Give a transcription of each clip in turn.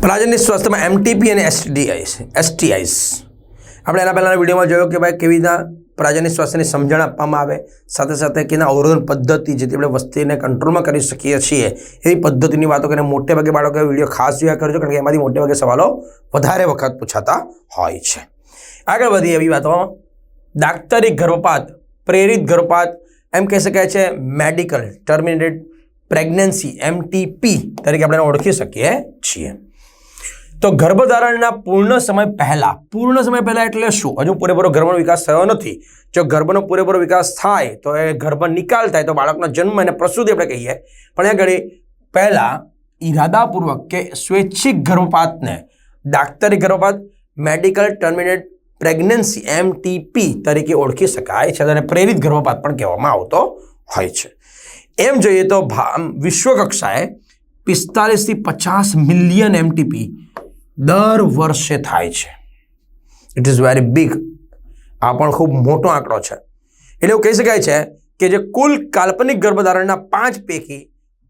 પ્રાજનની સ્વાસ્થ્યમાં એમટીપી અને એસટીઆઈસ એસટીઆઈસ આપણે એના પહેલાંના વિડીયોમાં જોયો કે ભાઈ કેવી રીતના પ્રાજનની સ્વાસ્થ્યની સમજણ આપવામાં આવે, સાથે સાથે કેના અવરોધન પદ્ધતિ જેથી આપણે વસ્તીને કંટ્રોલમાં કરી શકીએ છીએ, એવી પદ્ધતિની વાતો કરીને મોટે ભાગે બાળકોએ વીડિયો ખાસ જોયા કરજો, કારણ કે એમાંથી મોટેભાગે સવાલો વધારે વખત પૂછાતા હોય છે. આગળ વધી એવી વાતો. ડાક્ટરી ગર્ભપાત, પ્રેરિત ગર્ભપાત, એમ કહી શકાય છે મેડિકલ, ટર્મિનેટેડ પ્રેગ્નન્સી એમટીપી તરીકે આપણે ઓળખી શકીએ છીએ. તો ગર્ભધારણના પૂર્ણ સમય પહેલા, પૂર્ણ સમય પહેલા એટલે શું? હજુ પૂરેપૂરો ગર્ભનો વિકાસ થયો નથી. જો ગર્ભનો પૂરેપૂરો વિકાસ થાય, તો એ ગર્ભ નિકાલ થાય, તો બાળકનો જન્મ અને પ્રસૂતિ આપણે કહીએ. પણ એ ઘડી પહેલા ઈરાદાપૂર્વક કે સ્વૈચ્છિક ગર્ભપાતને, ડાક્ટરી ગર્ભપાત, મેડિકલ ટર્મિનેટ પ્રેગ્નન્સી એમટીપી તરીકે ઓળખી શકાય છે અને પ્રેરિત ગર્ભપાત પણ કહેવામાં આવતો હોય છે. એમ જોઈએ તો ભા વિશ્વ કક્ષાએ પિસ્તાલીસથી પચાસ મિલિયન એમટીપી દર વર્ષે થાય છે. ઇટ ઇઝ વેરી બિગ આ પણ ખૂબ મોટો આંકડો છે. એટલે એવું કહી શકાય છે કે જે કુલ કાલ્પનિક ગર્ભધારણના પાંચ પૈકી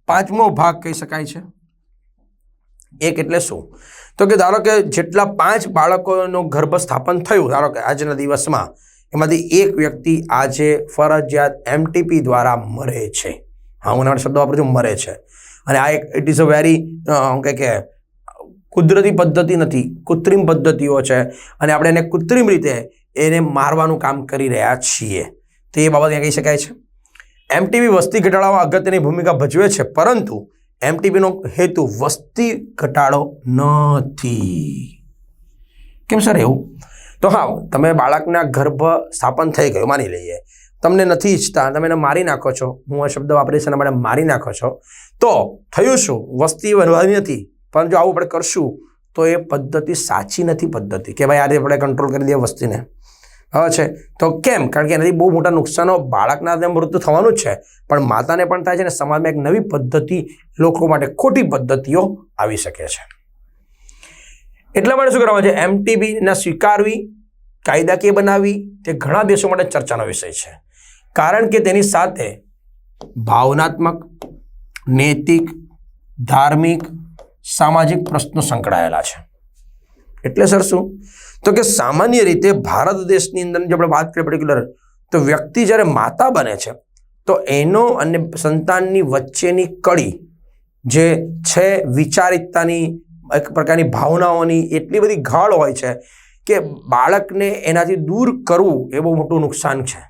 પાંચમો ભાગ કહી શકાય છે. એક એટલે શું તો કે ધારો કે જેટલા પાંચ બાળકોનું ગર્ભ સ્થાપન થયું, ધારો કે આજના દિવસમાં, એમાંથી એક વ્યક્તિ આજે ફરજિયાત એમટીપી દ્વારા મરે છે. હા હું શબ્દો વાપરું છું, મરે છે. અને આ એક ઇટ ઇઝ અ વેરી કે કુદરતી પદ્ધતિ નથી, કૃત્રિમ પદ્ધતિઓ છે. અને આપણે એને કૃત્રિમ રીતે એને મારવાનું કામ કરી રહ્યા છીએ. તો એ બાબત કહી શકાય છે. એમટીબી વસ્તી ઘટાડવામાં અગત્યની ભૂમિકા ભજવે છે, પરંતુ એમટીબીનો હેતુ વસ્તી ઘટાડો નથી. કેમ સર એવું? તો હા, તમે બાળકના ગર્ભ સ્થાપન થઈ ગયું, માની લઈએ. તમને નથી ઈચ્છતા, તમે એને મારી નાખો છો. હું આ શબ્દ વાપરીશ એના માટે મારી નાખો છો. તો થયું શું? વસ્તી વધવાની નથી. પણ જો આવું આપણે કરશું તો એ પદ્ધતિ સાચી નથી પદ્ધતિ. કે ભાઈ આજે આપણે કંટ્રોલ કરી દઈએ વસ્તીને. હવે છે, તો કેમ? કારણ કે એનાથી બહુ મોટા નુકસાનો બાળકના મૃત્યુ થવાનું જ છે. પણ માતાને પણ થાય છે અને સમાજમાં એક નવી પદ્ધતિ લોકો માટે ખોટી પદ્ધતિઓ આવી શકે છે. એટલા માટે શું કરવામાં છે? એમટીબીને સ્વીકારવી, કાયદાકીય બનાવવી, તે ઘણા દેશો માટે ચર્ચાનો વિષય છે. કારણ કે તેની સાથે ભાવનાત્મક, નૈતિક, ધાર્મિક સામાજિક પ્રશ્નો સંકળાયેલા છે. એટલે સર શું? તો કે સામાન્ય રીતે ભારત દેશની અંદર જો આપણે વાત કરીએ પર્ટિક્યુલર તો વ્યક્તિ જ્યારે માતા બને છે, તો એનો અને સંતાનની વચ્ચેની કડી જે છે, વિચારિતતાની એક પ્રકારની ભાવનાઓની એટલી બધી ગાઢ હોય છે કે બાળકને એનાથી દૂર કરવું એ બહુ મોટું નુકસાન છે.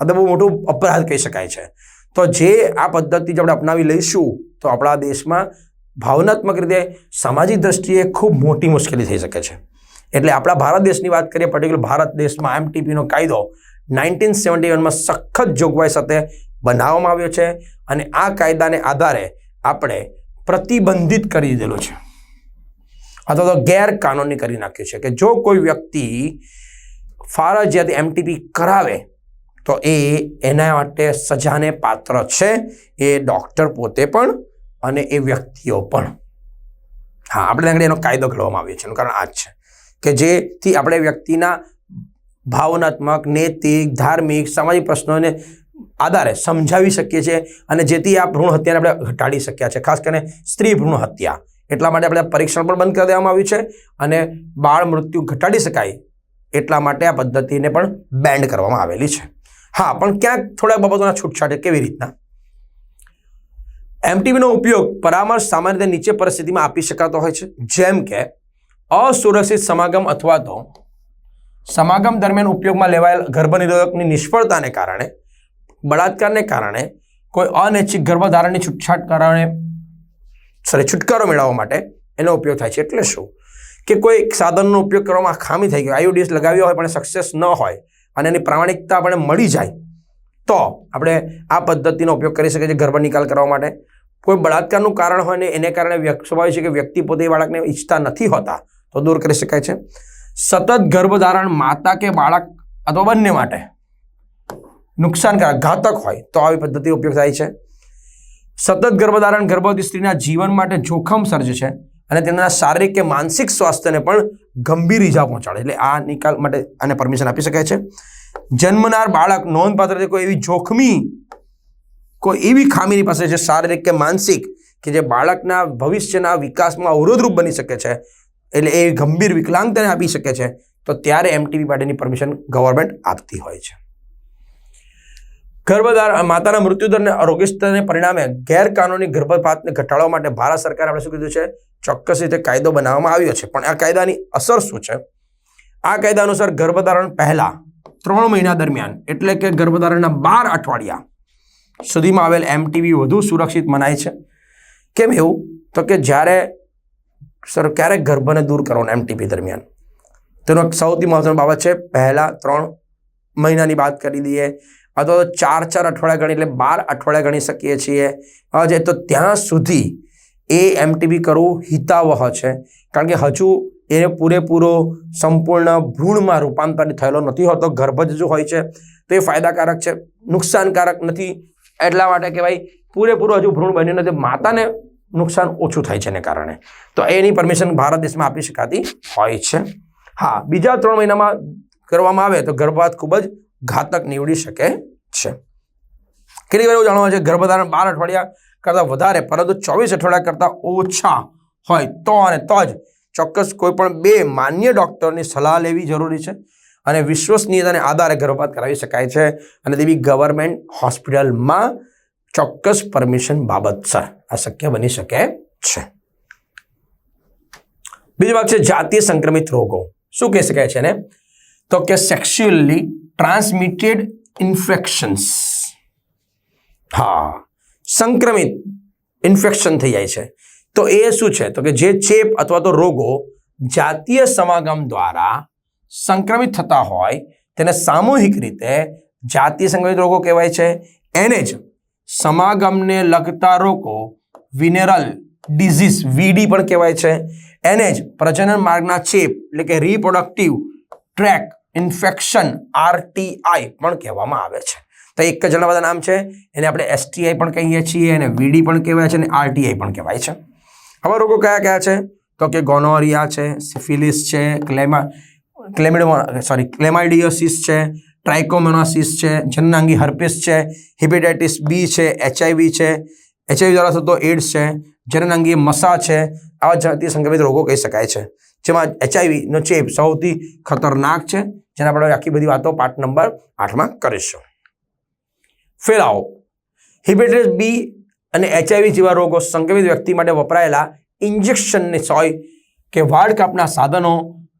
અથવા બહુ મોટું અપરાધ કહી શકાય છે. તો જે આ પદ્ધતિ જો આપણે અપનાવી લઈશું, તો આપણા દેશમાં ભાવનાત્મક રીતે સામાજિક દ્રષ્ટિએ ખૂબ મોટી મુશ્કેલી થઈ શકે છે. એટલે આપણા ભારત દેશની વાત કરીએ પર્ટિક્યુલર ભારત દેશમાં એમટીપીનો કાયદો નાઇન્ટીન સેવન્ટી વનમાં સખત જોગવાઈ સાથે બનાવવામાં આવ્યો છે અને આ કાયદાને આધારે આપણે પ્રતિબંધિત કરી દીધેલું છે. અથવા તો ગેરકાનૂની કરી નાખ્યું છે કે જો કોઈ વ્યક્તિ ફરજિયાત એમટીપી કરાવે, તો એ એના માટે સજાને પાત્ર છે. એ ડૉક્ટર પોતે પણ અને એ વ્યક્તિઓ પણ. હા, આપણે આગળ એનો કાયદો ઘડવામાં આવ્યો છે એનું કારણ આ જ છે કે જેથી આપણે વ્યક્તિના ભાવનાત્મક, નૈતિક, ધાર્મિક, સામાજિક પ્રશ્નોને આધારે સમજાવી શકીએ છીએ અને જેથી આ ભ્રૂણ હત્યાને આપણે ઘટાડી શક્યા છે. ખાસ કરીને સ્ત્રી ભ્રૂણ હત્યા. એટલા માટે આપણે પરીક્ષણ પણ બંધ કરી દેવામાં આવ્યું છે અને બાળ મૃત્યુ ઘટાડી શકાય એટલા માટે આ પદ્ધતિને પણ બેન્ડ કરવામાં આવેલી છે. હા, પણ ક્યાંક થોડા બાબતોના છૂટછાટ. કેવી રીતના? એમટીવીનો ઉપયોગ પરામર્શ સામાન્ય રીતે નીચે પરિસ્થિતિમાં આપી શકાતો હોય છે. જેમ કે, અસુરક્ષિત સમાગમ અથવા તો સમાગમ દરમિયાન ઉપયોગમાં લેવાયેલ ગર્ભનિરોધકની નિષ્ફળતાને કારણે, બળાત્કારને કારણે, કોઈ અનૈચ્છિક ગર્ભધારણની છૂટછાટ કારણે સોરી છુટકારો મેળવવા માટે એનો ઉપયોગ થાય છે. એટલે શું? કે કોઈ સાધનનો ઉપયોગ કરવામાં ખામી થઈ ગયો આઈઓડીએસ લગાવ્યો હોય પણ સક્સેસ ન હોય અને એની પ્રામાણિકતા આપણે મળી જાય, તો આપણે આ પદ્ધતિનો ઉપયોગ કરી શકીએ છીએ ગર્ભ નિકાલ કરવા માટે. કોઈ બળાત્કારનું કારણ હોય ને એને કારણે સ્વભાવ છે કે વ્યક્તિ પોતે બાળકને ઈચ્છતા નથી હોતા, તો દૂર કરી શકાય છે. સતત ગર્ભધારણ માતા કે બાળક અથવા બંને માટે નુકસાનકારક ઘાતક હોય, તો આવી પદ્ધતિ ઉપયોગ થાય છે. સતત ગર્ભધારણ ગર્ભવતી સ્ત્રીના જીવન માટે જોખમ સર્જ છે અને તેમના શારીરિક કે માનસિક સ્વાસ્થ્યને પણ ગંભીર ઈજા પહોંચાડે, એટલે આ નિકાલ માટે આને પરમિશન આપી શકાય છે. જન્મનાર બાળક નોંધપાત્ર કોઈ એવી જોખમી કોઈ એવી ખામીની પાસે છે, શારીરિક કે માનસિક, કે જે બાળકના ભવિષ્યના વિકાસમાં અવરોધરૂપ બની શકે છે, એટલે એ ગંભીર વિકલાંગતાને આપી શકે છે, તો ત્યારે એમટીબી માટેની પરમિશન ગવર્મેન્ટ આપતી હોય છે. ગર્ભધાર માતાના મૃત્યુદરને આરોગ્યને પરિણામે ગેરકાનૂની ગર્ભપાતને ઘટાડવા માટે ભારત સરકારે આપણે શું કીધું છે? ચોક્કસ રીતે કાયદો બનાવવામાં આવ્યો છે, પણ આ કાયદાની અસર શું છે? આ કાયદા અનુસાર ગર્ભધારણ પહેલા ત્રણ મહિના દરમિયાન, એટલે કે ગર્ભધારણના બાર અઠવાડિયા સુધીમાં આવેલ એમટીવી વધુ સુરક્ષિત મનાય છે. કેમ એવું? તો કે જ્યારે સર, ક્યારેક ગર્ભને દૂર કરવાનો એમટીપી દરમિયાન. તેનો સૌથી મહત્વની બાબત છે, પહેલાં ત્રણ મહિનાની વાત કરી દઈએ, અથવા તો ચાર ચાર અઠવાડિયા ગણી, એટલે બાર અઠવાડિયા ગણી શકીએ છીએ. હજે તો ત્યાં સુધી એ એમટીબી કરવું હિતાવહ છે. કારણ કે હજુ એને પૂરેપૂરો સંપૂર્ણ ભ્રૂણમાં રૂપાંતરિત થયેલો નથી હોતો. ગર્ભ જ જો હોય છે, તો એ ફાયદાકારક છે. નુકસાનકારક નથી. એટલા માટે કે ભાઈ, પૂરેપૂરું હજુ ભ્રૂણ બન્યું નથી, માતાને નુકસાન ઓછું થાય છે એને કારણે. તો એની પરમિશન ભારત દેશમાં આપી શકાતી હોય છે. હા, બીજા ત્રણ મહિનામાં કરવામાં આવે તો ગર્ભપાત ખૂબ જ ઘાતક નીવડી શકે છે. કેટલી વાર એવું જાણવા છે? ગર્ભધારણ બાર અઠવાડિયા કરતાં વધારે, પરંતુ ચોવીસ અઠવાડિયા કરતાં ઓછા હોય તો અને તો જ ચોક્કસ કોઈ પણ બે માન્ય ડૉક્ટરની સલાહ લેવી જરૂરી છે. અને વિશ્વસનીયતાને આધારે ગર્ભપાત કરાવી શકાય છે. અને તેવી ગવર્મેન્ટ હોસ્પિટલમાં ચોક્કસ પરમિશન બાબતસર આ શક્ય બની શકે છે. બીજો ભાગ છે જાતીય સંક્રમિત રોગો. શું કહી શકાય છે ને તો કે સેક્સ્યુઅલી ટ્રાન્સમિટેડ ઇન્ફેક્શન્સ હા, સંક્રમિત ઇન્ફેક્શન થઈ જાય છે. તો એ શું છે? તો કે જે ચેપ અથવા તો રોગો જાતીય સમાગમ દ્વારા સંક્રમિત થતા હોય તેને સામૂહિક રીતે જાતીય સંક્રમિત રોગો કહેવાય છે. એને જ સમાગમને લગતા રોગો વિનેરલ ડિઝીઝ, વીડી પણ કહેવાય છે. એને જ પ્રજનન માર્ગના ચેપ એટલે કે રિપ્રોડક્ટિવ ટ્રેક ઇન્ફેક્શન, આરટીઆઈ પણ કહેવામાં આવે છે. તો એક જ જણાવવાના નામ છે. એને આપણે એસટીઆઈ પણ કહીએ છીએ અને વીડી પણ કહેવાય છે અને આરટીઆઈ પણ કહેવાય છે. આવા રોગો કયા કયા છે? તો કે ગોનોરિયા છે, સિફિલિસ છે ક્લેમા ક્લેમિડો સોરી ક્લેમાઇડિયોસિસ છે ટ્રાઇકોમેનોસિસ છે, જન્નાંગી હર્પિસ છે હિપેટાઇટિસ બી છે એચઆઈવી છે. એચઆઈવી દ્વારા થતો એડ્સ છે, જનનાંગી મસા છે, આવા જાતીય સંક્રમિત રોગો કહી શકાય છે. જેમાં એચઆઈવીનો ચેપ સૌથી ખતરનાક છે, જેના આપણે આખી બધી વાતો પાઠ નંબર આઠમાં કરીશું. ફેલાવો. હિપેટાઇટિસ બી અને એચઆઈવી જેવા રોગો સંક્રમિત વ્યક્તિ માટે વપરાયેલા ઇન્જેક્શનની સોય કે વાળ કાપના સાધનો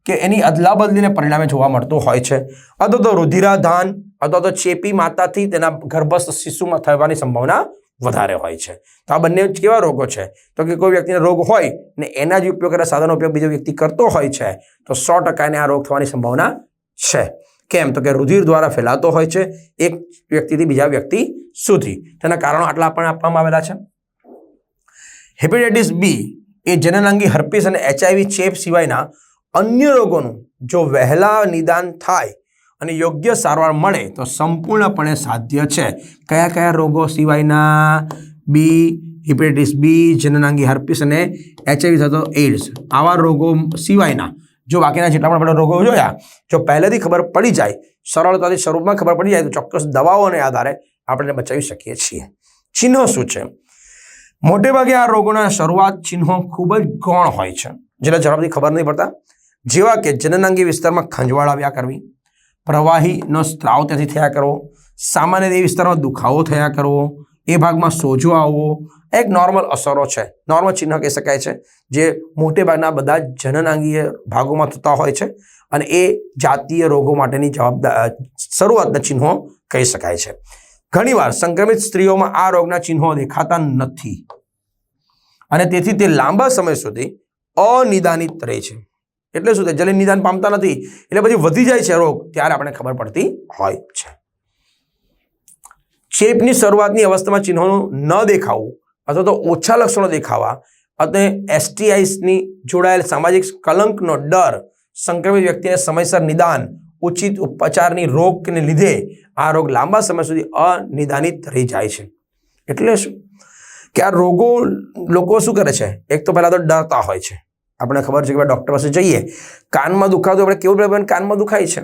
કે એની અદલાબદલીને પરિણામે જોવા મળતું હોય છે. અથવા તો રુધિરાધાન, અથવા તો ચેપી માતાથી તેના ગર્ભસ્થ શિશુમાં થવાની સંભાવના વધારે હોય છે. તો આ બંને કેવા રોગો છે? તો કે કોઈ વ્યક્તિને રોગ હોય ને એના જ ઉપયોગ કરેલા સાધનો ઉપયોગ બીજો વ્યક્તિ કરતો હોય છે, તો સો ટકા એને આ રોગ થવાની સંભાવના છે. કેમ? તો કે રુધિર દ્વારા ફેલાતો હોય છે, એક વ્યક્તિથી બીજા વ્યક્તિ સુધી. તેના કારણો આટલા પણ આપવામાં આવેલા છે. હેપેટાઇટિસ બી એ જનનાંગી હર્પિસ અને એચઆઈવી ચેપ સિવાયના અન્ય રોગોનું જો વહેલા નિદાન થાય અને યોગ્ય સારવાર મળે તો સંપૂર્ણપણે સાધ્ય છે. કયા કયા રોગો સિવાયના? બી હિપેટાઇટિસ બી જનનાંગી હર્પિસ અને એચઆઈવી થતો એડ્સ આવા રોગો સિવાયના જો બાકીના જેટલા પણ આપણે રોગો જોયા, જો પહેલેથી ખબર પડી જાય, સરળતાથી સ્વરૂપમાં ખબર પડી જાય, તો ચોક્કસ દવાઓને આધારે આપણે બચાવી શકીએ છીએ. ચિહ્નો શું છે? મોટેભાગે આ રોગોના શરૂઆત ચિહ્નો ખૂબ જ ગૌણ હોય છે. જેને ઝડપથી ખબર નહીં પડતા. જેવા કે જનનાંગી વિસ્તારમાં ખંજવાળ આવ્યા કરવી, પ્રવાહીનો સ્ત્રાવ ત્યાંથી થયા કરવો, સામાન્ય એ વિસ્તારમાં દુખાવો થયા કરવો, એ ભાગમાં સોજો આવવો એક નોર્મલ અસરો છે. નોર્મલ ચિહ્ન કહી શકાય છે, જે મોટે ભાગના બધા જનનાંગીય ભાગોમાં થતા હોય છે અને એ જાતીય રોગો માટેની જવાબદાર શરૂઆતના ચિહ્નો કહી શકાય છે. ઘણીવાર સંક્રમિત સ્ત્રીઓમાં આ રોગના ચિહ્નો દેખાતા નથી અને તેથી તે લાંબા સમય સુધી અનિદાનિત રહે છે. એટલે શું થાય? જલ્દી નિદાન પામતા નથી. એટલે પછી વધી જાય છે રોગ, ત્યારે આપણે ખબર પડતી હોય છે. ચેપની શરૂઆતની અવસ્થામાં ચિહ્નોનું ન દેખાવું અથવા તો ઓછા લક્ષણો દેખાવા અને એસટીઆઈસની જોડાયેલ સામાજિક કલંકનો ડર સંક્રમિત વ્યક્તિને સમયસર નિદાન, ઉચિત ઉપચારની રોગને લીધે આ રોગ લાંબા સમય સુધી અનિદાનિત રહી જાય છે. એટલે શું? કે આ રોગો લોકો શું કરે છે? એક તો પહેલાં તો ડરતા હોય છે. આપણે ખબર છે કે ડૉક્ટર પાસે જઈએ, કાનમાં દુખાતું આપણે કેવું પ્રમાણે કાનમાં દુખાય છે?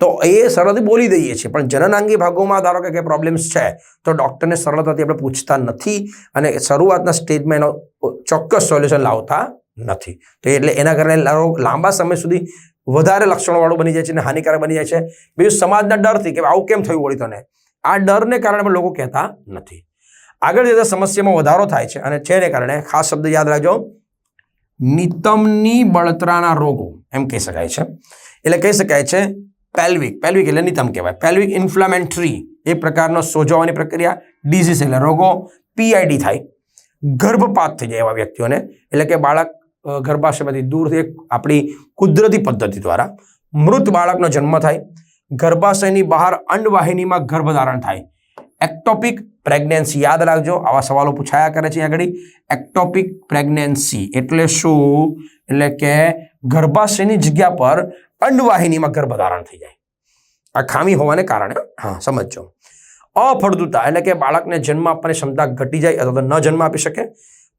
તો એ સરળથી બોલી દઈએ છીએ. પણ જનનાંગી ભાગોમાં ધારો કે કંઈ પ્રોબ્લેમ્સ છે, તો ડૉક્ટરને સરળતાથી આપણે પૂછતા નથી અને શરૂઆતના સ્ટેજમાં એનો ચોક્કસ સોલ્યુશન લાવતા નથી. તો એટલે એના કારણે લાંબા સમય સુધી વધારે લક્ષણોવાળું બની જાય છે અને હાનિકારક બની જાય છે. બીજું સમાજના ડરથી કે આવું કેમ થયું વળી તને? આ ડરને કારણે પણ લોકો કહેતા નથી. આગળ જતા સમસ્યામાં વધારો થાય છે અને છે કારણે ખાસ શબ્દ યાદ રાખજો નિતમની બળતરાના રોગો, એમ કહી શકાય છે. એટલે કહી શકાય છે પેલ્વિક પેલ્વિક એટલે નિતમ કહેવાય. પેલ્વિક ઇન્ફ્લામેન્ટરી એ પ્રકારનો સોજવાની પ્રક્રિયા ડિઝીઝ એટલે રોગો પીઆઈડી થાય. ગર્ભપાત થઈ જાય એવા વ્યક્તિઓને. એટલે કે બાળક ગર્ભાશયમાંથી દૂર થઈ આપણી કુદરતી પદ્ધતિ દ્વારા મૃત બાળકનો જન્મ થાય. ગર્ભાશયની બહાર અંડવાહિનીમાં ગર્ભધારણ થાય. એક્ટોપિક પ્રેગ્નન્સી યાદ રાખજો. આવા સવાલો પૂછાયા કરે છે આગળ. એક્ટોપિક પ્રેગ્નન્સી એટલે શું? એટલે કે ગર્ભાશયની જગ્યા પર અંડવાહિનીમાં ગર્ભધારણ થઈ જાય. આ ખામી હોવાને કારણે, હા, સમજજો. અફળદુતા એટલે કે બાળકને જન્મ આપવાની ક્ષમતા ઘટી જાય અથવા તો ન જન્મ આપી શકે.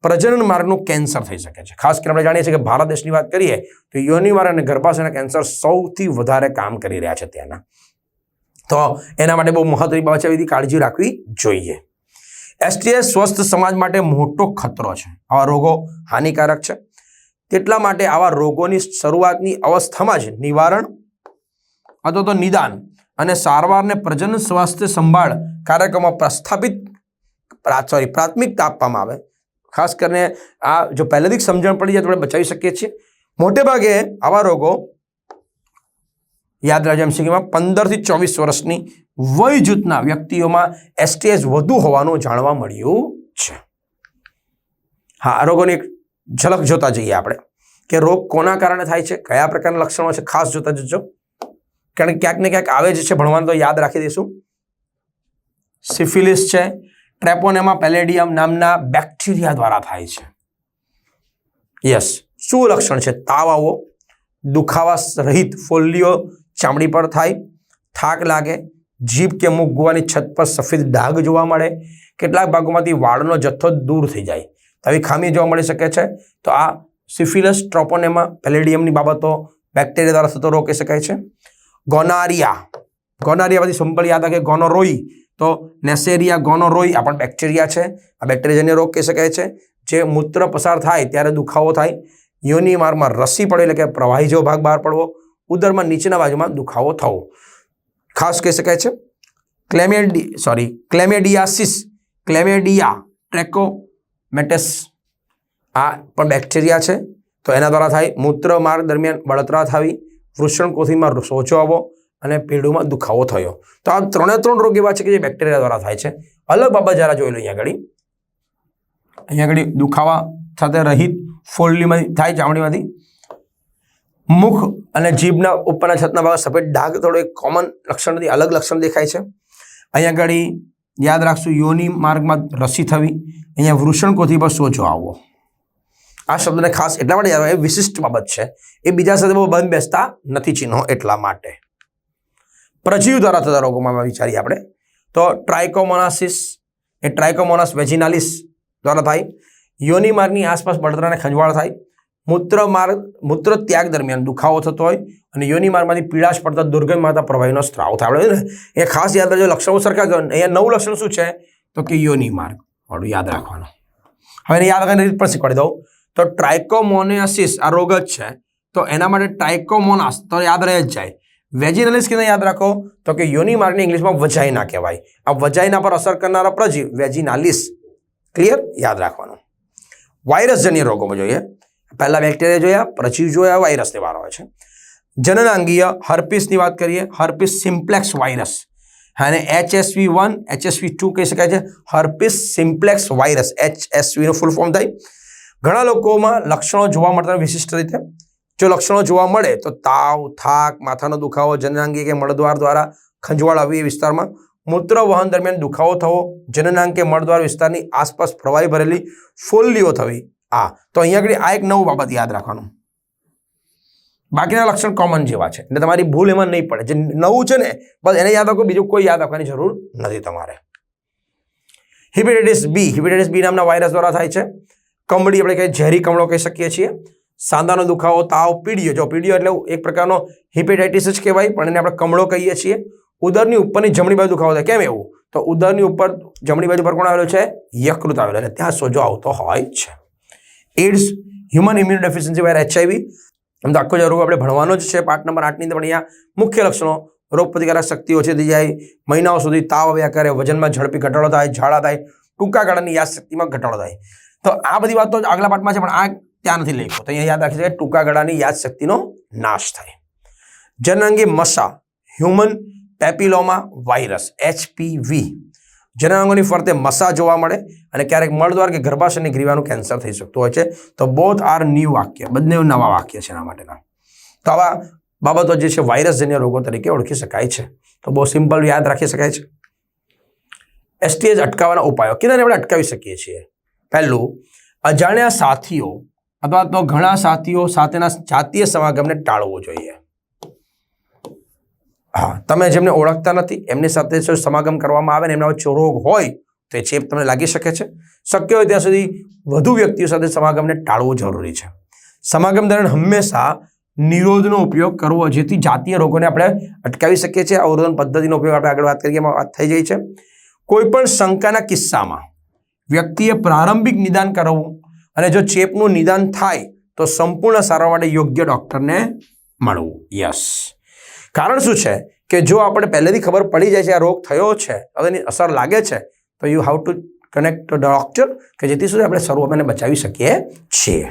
પ્રજનન માર્ગનું કેન્સર થઈ શકે છે. ખાસ કરીને આપણે જાણીએ છીએ કે ભારત દેશની વાત કરીએ તો યોનિવાર અને ગર્ભાશયના કેન્સર સૌથી વધારે કામ કરી રહ્યા છે ત્યાંના. તો એના માટે બહુ મહત્વની બાબત છે, એવી કાળજી રાખવી જોઈએ. એસટીએસ સ્વસ્થ સમાજ માટે મોટો ખતરો છે. આવા રોગો હાનિકારક છે. તેટલા માટે આવા રોગોની શરૂઆતની અવસ્થામાં જ નિવારણ અથવા તો નિદાન અને સારવારને પ્રજનન સ્વાસ્થ્ય સંભાળ કાર્યક્રમમાં પ્રસ્થાપિત સોરી પ્રાથમિકતા આપવામાં આવે. ખાસ કરીને આ જો પહેલેથી સમજણ પડી જાય તો આપણે બચાવી શકીએ છીએ. મોટે ભાગે આવા રોગો યાદ રાખજો એમસીક્યુમાં પંદરથી ચોવીસ વર્ષની વય જૂથના વ્યક્તિઓમાં એસટીએસ વધુ હોવાનું જાણવા મળ્યું છે. હા, આ રોગોની એક ઝલક જોતા જઈએ આપણે કે રોગ કોના કારણે થાય છે, કયા પ્રકારના લક્ષણો છે, ખાસ જોતા જજો. કારણ કે ક્યાંક ને ક્યાંક આવે જ છે, ભણવાનું તો યાદ રાખી દઈશું. સિફિલિસ છે ટ્રેપોનેમા પેલેડિયમ નામના બેક્ટેરિયા દ્વારા થાય છે. યસ શું લક્ષણ છે? તાવ આવો, દુખાવા રહિત ફોલ્લીઓ ચામડી પર થાય, થાક લાગે, જીભ કે મુખ ગુવાની છત પર સફેદ ડાઘ જોવા મળે, કેટલાક ભાગોમાંથી વાળનો જથ્થો દૂર થઈ જાય. આવી ખામી જોવા મળી શકે છે. તો આ સિફિલસ ટ્રોપોનેમા પેલેડિયમની બાબતો બેક્ટેરિયા દ્વારા થતો રોકી શકાય છે. ગોનારિયા. ગોનારિયા બધી સિમ્પલ યાદ રાખે ગોનોરોઈ. તો નેસેરિયા ગોનોરોઈ આ પણ બેક્ટેરિયા છે. આ બેક્ટેરિયાજન્ય રોગ કહી શકાય છે. જે મૂત્ર પસાર થાય ત્યારે દુખાવો થાય. યોની માર્ગમાં રસી પડે એટલે કે પ્રવાહી જેવો ભાગ બહાર પડવો. ઉદરમાં નીચેના બાજુમાં દુખાવો થવો. ખાસ કહી શકાય છે. ક્લેમેડી સોરી ક્લેમેડિયાસિસ, ક્લેમેડિયા, ટ્રેકોમેટેસ. આ પણ બેક્ટેરિયા છે. તો એના દ્વારા થાય મૂત્ર માર્ગ દરમિયાન બળતરા થવી, વૃષણકોથીમાં સોચો આવવો અને પેડુમાં દુખાવો થયો. તો આ ત્રણે ત્રણ રોગ એવા છે કે જે બેક્ટેરિયા દ્વારા થાય છે. અલગ બાબત જરા જોઈ લો અહીંયા આગળ. અહીંયા આગળ દુખાવા સાથે રહિત, ફોલ્ડીમાંથી, થાય, ચામડીમાંથી મુખ અને જીભના ઉપરના છતના ભાગ સફેદ ડાઘ થોડો એક કોમન લક્ષણથી અલગ લક્ષણ દેખાય છે. અહીંયા આગળ યાદ રાખશું, યોની માર્ગમાં રસી થવી. અહીંયા વૃષણકોથી પર સોજો આવવો. આ શબ્દને ખાસ એટલા માટે યાદ એ વિશિષ્ટ બાબત છે. એ બીજા સાથે બહુ બંધ બેસતા નથી ચિહ્નો એટલા માટે. પ્રજીવ દ્વારા થતા રોગોમાં વિચારીએ આપણે. તો ટ્રાઇકોમોનાસિસ એ ટ્રાઇકોમોનાસ વેજિનાલિસ દ્વારા થાય. યોની માર્ગની આસપાસ બળતરાને ખંજવાળ થાય. મૂત્ર માર્ગ મૂત્ર ત્યાગ દરમિયાન દુખાવો થતો હોય અને યોની માર્ગમાંથી પીળાશ પડતા દુર્ગંધ માતા પ્રવાહીનો સ્ત્રાવ થાય ને, એ ખાસ યાદ રાખજો, લક્ષણો સરખા ગયો અહીંયા નવું લક્ષણ શું છે? તો કે યોની માર્ગ. વાળું યાદ રાખવાનું. હવે એને યાદ રાખવાની રીત પણ શીખવાડી દઉં. તો ટ્રાયકોમોનિયાસિસ આ રોગ જ છે. તો એના માટે ટ્રાઇકોમોનાસ તો યાદ રહે જ જાય. વેજિનલિસ કેને યાદ રાખો? તો કે યોની માર્ગને ઇંગ્લિશમાં વજાઇના કહેવાય. આ વજાઈના પર અસર કરનારા પ્રજીવ, વેજિનાલિસ. ક્લિયર? યાદ રાખવાનું. વાયરસજન્ય રોગોમાં જોઈએ. પહેલા બેક્ટેરિયા જોયા, પછી જોયા વાયરસની વાર હોય છે. જનનાંગીય હર્પિસની વાત કરીએ હર્પિસ સિમ્પ્લેક્સ વાયરસ અને એચએસવી વન એચએસવી ટુ કહી શકાય છે હર્પિસ સિમ્પ્લેક્સ વાયરસ એચએસવીનું ફૂલ ફોર્મ થાય. ઘણા લોકોમાં લક્ષણો જોવા મળતા વિશિષ્ટ રીતે. જો લક્ષણો જોવા મળે તો તાવ, થાક, માથાનો દુખાવો, જનનાંગી કે મળદ્વાર દ્વારા ખંજવાળ આવી એ વિસ્તારમાં. મૂત્ર વહન દરમિયાન દુખાવો થવો, જનનાંગ કે મળદ્વાર વિસ્તારની આસપાસ પ્રવાહી ભરેલી ફોલ્લીઓ થવી આ તો અહીંયા આગળ આ એક નવું બાબત યાદ રાખવાનું. બાકીના લક્ષણ કોમન જેવા છે. એટલે તમારી ભૂલ એમાં નહીં પડે. જે નવું છે ને, બસ એને યાદ રાખો, બીજું કોઈ યાદ રાખવાની જરૂર નથી તમારે. હિપેટાઇટિસ બી હિપેટાઇટિસ બી નામના વાયરસ દ્વારા થાય છે. કમળી આપણે કહીએ, ઝેરી કમળો કહી શકીએ છીએ. સાંધાનો દુખાવો, તાવ, પીડિયો. જો પીડિયો એટલે એક પ્રકારનો હિપેટાઇટિસ જ કહેવાય, પણ એને આપણે કમળો કહીએ છીએ. ઉદરની ઉપરની જમણી બાજુ દુખાવો થાય. કેમ એવું? તો ઉદરની ઉપર, જમણી બાજુ પર કોણ આવેલો છે? યકૃત આવેલો અને ત્યાં સોજો આવતો હોય છે. એડ્સ હ્યુમન ઇમ્યુન ડેફિશિયન્સી વાયર એચઆઈવી એમ તો આખો જરૂર આપણે ભણવાનો જ છે. પાર્ટ નંબર આઠની અંદર પણ અહીંયા મુખ્ય લક્ષણો રોગ પ્રતિકારક શક્તિ ઓછી થઈ જાય. મહિનાઓ સુધી તાવ આવ્યા કરે, વજનમાં ઝડપી ઘટાડો થાય, ઝાડા થાય, ટૂંકા ગાળાની યાદશક્તિમાં ઘટાડો થાય. તો આ બધી વાતો તો આગલા પાઠમાં છે, પણ આ ત્યાં નથી લખ્યો તો અહીંયા યાદ રાખી શકાય ટૂંકા ગાળાની યાદશક્તિનો નાશ થાય. જનરંગી મસા હ્યુમન પેપિલોમા વાયરસ એચપીવી જનનાંગોની ફરતે મસા જોવા મળે અને ક્યારેક મળદ્વાર કે ગર્ભાશયની ગ્રીવાનું કેન્સર થઈ શકતું હોય છે. તો બોથ આર ન્યૂ વાક્ય. બંને નવા વાક્ય છે એના માટેના. તો આવા બાબતો જે છે વાયરસજન્ય રોગો તરીકે ઓળખી શકાય છે. તો બહુ સિમ્પલ યાદ રાખી શકાય છે. એસટીએચ અટકાવવાના ઉપાયો. કેનાને આપણે અટકાવી શકીએ છીએ. પહેલું, અજાણ્યા સાથીઓ અથવા તો ઘણા સાથીઓ સાથેના જાતીય સમાગમને ટાળવો જોઈએ. હા, તમે જેમને ઓળખતા નથી, એમની સાથે સમાગમ કરવામાં આવે ને એમના વચ્ચે રોગ હોય તો એ ચેપ તમને લાગી શકે છે. શક્ય હોય ત્યાં સુધી વધુ વ્યક્તિઓ સાથે સમાગમને ટાળવો જરૂરી છે. સમાગમ દરમિયાન હંમેશા નિરોધનો ઉપયોગ કરવો, જેથી જાતીય રોગોને આપણે અટકાવી શકીએ છીએ. અવરોધન પદ્ધતિનો ઉપયોગ આપણે આગળ વાત કરીએ એમાં વાત થઈ જાય છે. કોઈપણ શંકાના કિસ્સામાં વ્યક્તિએ પ્રારંભિક નિદાન કરવું અને જો ચેપનું નિદાન થાય, તો સંપૂર્ણ સારવાર માટે યોગ્ય ડૉક્ટરને મળવું. યસ. કારણ શું છે? કે જો આપણે પહેલેથી ખબર પડી જાય છે આ રોગ થયો છે હવે અસર લાગે છે તો you have to connect doctor કે જેથી સુધી આપણે શરૂ બચાવી શકીએ છીએ.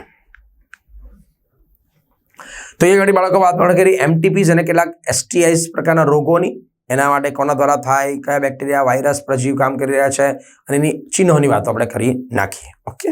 તો એ ઘણી બાળકો વાત પણ કરી એમટીપીઝ અને કેટલાક એસટીઆઈસ પ્રકારના રોગોની. એના માટે કોના દ્વારા થાય, કયા બેક્ટેરિયા વાયરસ પ્રજીવ કામ કરી રહ્યા છે, અને એની ચિહ્નોની વાતો આપણે કરી નાખીએ. ઓકે